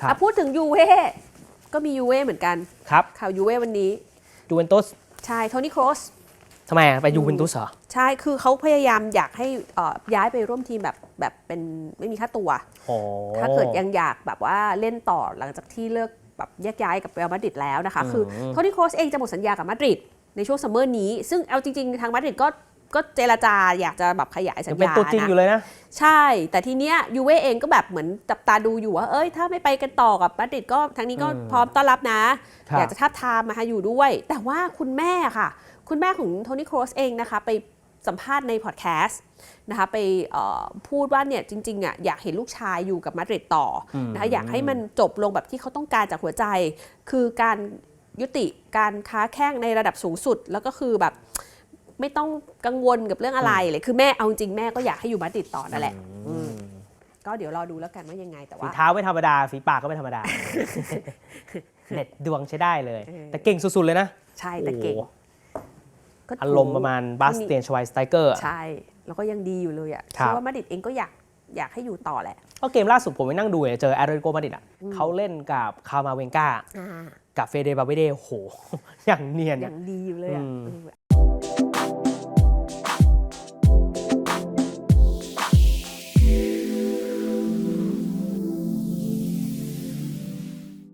ครับ อะพูดถึงยูเว่ก็มียูเว่เหมือนกัน ครับข่าวยูเว่วันนี้ ยูเวนตุสใช่โทนี่โครสทำไมอะไปยูเวนตุสเหรอ ใช่คือเขาพยายามอยากให้เอ่อย้ายไปร่วมทีมแบบแบบเป็นไม่มีค่าตัว โอ้ถ้าเกิดยังอยากแบบว่าเล่นต่อหลังจากที่เลิกแบบแยกย้ายกับเรอัลมาดริดแล้วนะคะ คือโทนี่โครสเองจะหมดสัญญากับมาดริดในช่วงซัมเมอร์นี้ ซึ่งเอาจริง ๆ ทางมาดริดก็ ก็เจรจาอยากจะแบบขยายสัยัญงเป็นญาตัวจริงนะอยู่เลยนะ ใช่ แต่ทีเนี้ยยูเว่เองก็แบบเหมือนจับตาดูอยู่ว่าเอ้ยถ้าไม่ไปกันต่อกับมาดริดก็ทางนี้ก็อืมพร้อมต้อนรับนะครับอยากจะทับทามมาอยู่ด้วย แต่ว่าคุณแม่ค่ะ คุณแม่ของโทนี่โครสเองนะคะ ไปสัมภาษณ์ในพอดแคสต์นะคะไปเอ่อพูดว่าเนี่ยจริงๆอะอยากเห็นลูกชายอยู่กับมาดริดต่ออนะคะอยากให้มันจบลงแบบที่เขาต้องการจากหัวใจ คือการยุติการค้าแข่งในระดับสูงสุดแล้วก็คือแบบ ไม่ต้องกังวลกับเรื่องอะไรเลยคือแม่เอาจริงแม่ก็อยากให้อยู่มาดริดต่อนั่นแหละอืมก็เดี๋ยวรอดูแล้วกันว่ายังไงแต่ฝีว่า เท้าไม่ธรรมดา ฝีปากก็ไม่ธรรมดา เด็ดดวงใช้ได้เลย เออ แต่เก่งสุด ๆ เลยนะใช่แต่เก่งโอ้โหก็อารมณ์ประมาณบาสเตียนชวายสไตเกอร์ ใช่ แล้วก็ยังดีอยู่เลยอะครับเชื่อว่ามาดริดเองก็อยากอยากให้อยู่ต่อแหละ ก็เกมล่าสุดผมไปนั่งดูเนี่ยเจอแอตเลติโกมาดริดอะเขาเล่นกับคามาเวนกากับเฟเดบาเวเดโห อย่างเนียนออะ ย่างดีอยู่เลยอะอืม เออ